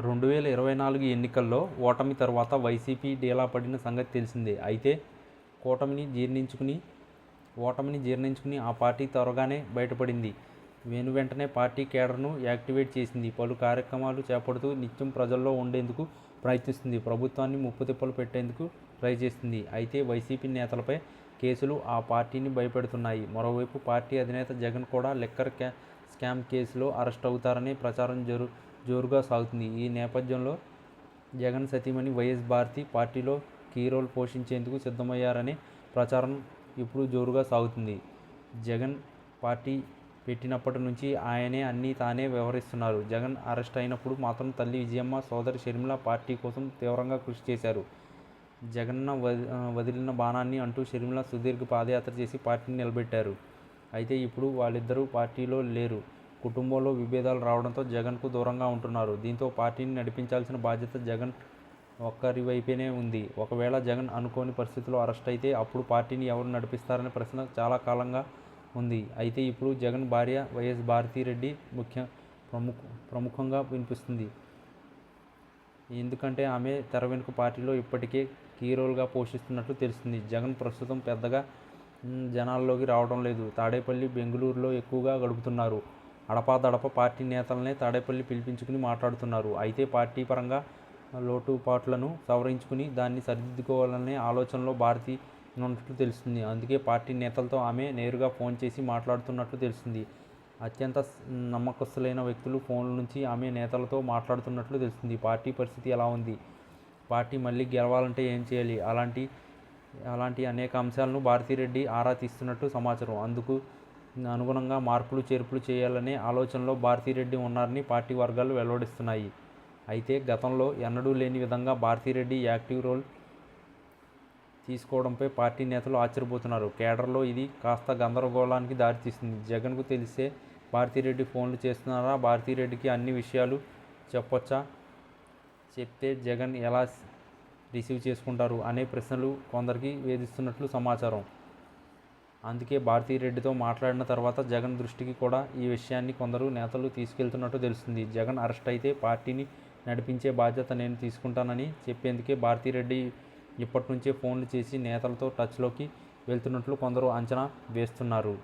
రెండు వేల ఇరవై నాలుగు ఎన్నికల్లో ఓటమి తర్వాత వైసీపీ డీలా పడిన సంగతి తెలిసిందే. అయితే కూటమిని జీర్ణించుకుని ఓటమిని జీర్ణించుకుని ఆ పార్టీ త్వరగానే బయటపడింది. వెను వెంటనే పార్టీ కేడర్ను యాక్టివేట్ చేసింది. పలు కార్యక్రమాలు చేపడుతూ నిత్యం ప్రజల్లో ఉండేందుకు ప్రయత్నిస్తుంది. ప్రభుత్వాన్ని ముప్పుతిప్పలు పెట్టేందుకు ట్రై చేస్తుంది. అయితే వైసీపీ నేతలపై కేసులు ఆ పార్టీని భయపెడుతున్నాయి. మరోవైపు పార్టీ అధినేత జగన్ కూడా లిక్కర్ క్యా స్కామ్ కేసులో అరెస్ట్ అవుతారనే ప్రచారం జరు జోరుగా సాగుతుంది. ఈ నేపథ్యంలో జగన్ సతీమణి వైఎస్ భారతి పార్టీలో కీ రోల్ పోషించేందుకు సిద్ధమయ్యారనే ప్రచారం ఇప్పుడు జోరుగా సాగుతుంది. జగన్ పార్టీ పెట్టినప్పటి నుంచి ఆయనే అన్నీ తానే వ్యవహరిస్తున్నారు. జగన్ అరెస్ట్ అయినప్పుడు మాత్రం తల్లి విజయమ్మ సోదరి షర్మిల పార్టీ కోసం తీవ్రంగా కృషి చేశారు. జగన్న వది వదిలిన బాణాన్ని అంటూ షర్మిల సుదీర్ఘ పాదయాత్ర చేసి పార్టీని నిలబెట్టారు. అయితే ఇప్పుడు వాళ్ళిద్దరూ పార్టీలో లేరు. కుటుంబంలో విభేదాలు రావడంతో జగన్కు దూరంగా ఉంటున్నారు. దీంతో పార్టీని నడిపించాల్సిన బాధ్యత జగన్ ఒక్కరి వైపేనే ఉంది. ఒకవేళ జగన్ అనుకోని పరిస్థితుల్లో అరెస్ట్ అయితే అప్పుడు పార్టీని ఎవరు నడిపిస్తారనే ప్రశ్న చాలా కాలంగా ఉంది. అయితే ఇప్పుడు జగన్ భార్య వైఎస్ భారతిరెడ్డి ముఖ్య ప్రముఖ ప్రముఖంగా వినిపిస్తుంది. ఎందుకంటే ఆమె తెర వెనుక పార్టీలో ఇప్పటికే కీ రోల్గా పోషిస్తున్నట్లు తెలుస్తుంది. జగన్ ప్రస్తుతం పెద్దగా జనాల్లోకి రావడం లేదు. తాడేపల్లి బెంగళూరులో ఎక్కువగా గడుపుతున్నారు. అడపాదడప పార్టీ నేతలనే తాడేపల్లి పిలిపించుకుని మాట్లాడుతున్నారు. అయితే పార్టీ పరంగా లోటుపాట్లను సవరించుకుని దాన్ని సరిదిద్దుకోవాలనే ఆలోచనలో భారతి ఉన్నట్లు తెలుస్తుంది. అందుకే పార్టీ నేతలతో ఆమె నేరుగా ఫోన్ చేసి మాట్లాడుతున్నట్లు తెలుస్తుంది. అత్యంత నమ్మకస్తులైన వ్యక్తులు ఫోన్ల నుంచి ఆమె నేతలతో మాట్లాడుతున్నట్లు తెలుస్తుంది. పార్టీ పరిస్థితి ఎలా ఉంది? పార్టీ మళ్ళీ గెలవాలంటే ఏం చేయాలి? అలాంటి అలాంటి అనేక అంశాలను భారతిరెడ్డి ఆరా తీస్తున్నట్టు సమాచారం. అందుకు అనుగుణంగా మార్పులు చేర్పులు చేయాలనే ఆలోచనలో భారతిరెడ్డి ఉన్నారని పార్టీ వర్గాలు వెల్లడిస్తున్నాయి. అయితే గతంలో ఎన్నడూ లేని విధంగా భారతిరెడ్డి యాక్టివ్ రోల్ తీసుకోవడంపై పార్టీ నేతలు ఆశ్చర్యపోతున్నారు. కేడర్లో ఇది కాస్త గందరగోళానికి దారితీస్తుంది జగన్కు తెలిసే భారతిరెడ్డి ఫోన్లు చేస్తున్నారా? భారతిరెడ్డికి అన్ని విషయాలు చెప్పొచ్చా? చెప్తే జగన్ ఎలా రిసీవ్ చేసుకుంటారు? అనే ప్రశ్నలు కొందరికి వేధిస్తున్నట్లు సమాచారం. అందుకే భారతీరెడ్డితో మాట్లాడిన తర్వాత జగన్ దృష్టికి కూడా ఈ విషయాన్ని కొందరు నేతలు తీసుకెళ్తున్నట్టు తెలుస్తుంది. జగన్ అరెస్ట్ అయితే పార్టీని నడిపించే బాధ్యత నేను తీసుకుంటానని చెప్పేందుకే భారతీరెడ్డి ఇప్పటి నుంచే ఫోన్లు చేసి నేతలతో టచ్లోకి వెళ్తున్నట్లు కొందరు అంచనా వేస్తున్నారు.